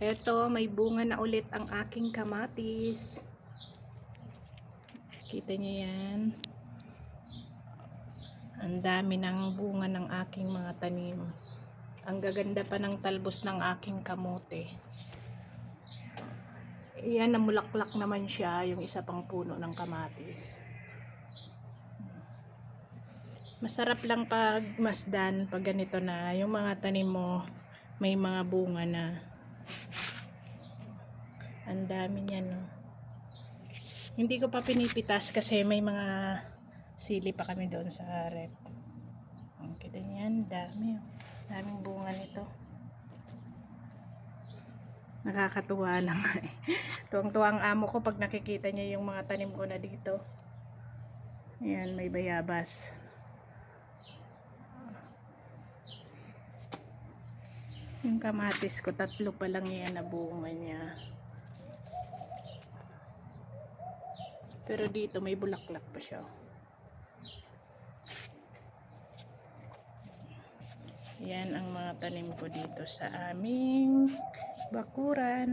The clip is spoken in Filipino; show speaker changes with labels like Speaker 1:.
Speaker 1: Eto, may bunga na ulit ang aking kamatis. Kita niyo yan. Ang dami ng bunga ng aking mga tanim. Ang gaganda pa ng talbos ng aking kamote. Yan, namulaklak naman siya, yung isa pang puno ng kamatis. Masarap lang pag masdan, pag ganito na, yung mga tanim mo, may mga bunga na. Ang dami niya, no. Hindi ko pa pinipitas kasi may mga sili pa kami doon sa rep. Ang kita niyan, dami. oh. Daming bunga nito. Nakakatuwa lang. Tuwang-tuwa ang amo ko pag nakikita niya yung mga tanim ko na dito. Ayan, may bayabas. Yung kamatis ko, tatlo pa lang yan na bunga niya. Pero dito may bulaklak pa siya. Yan ang mga tanim ko dito sa aming bakuran.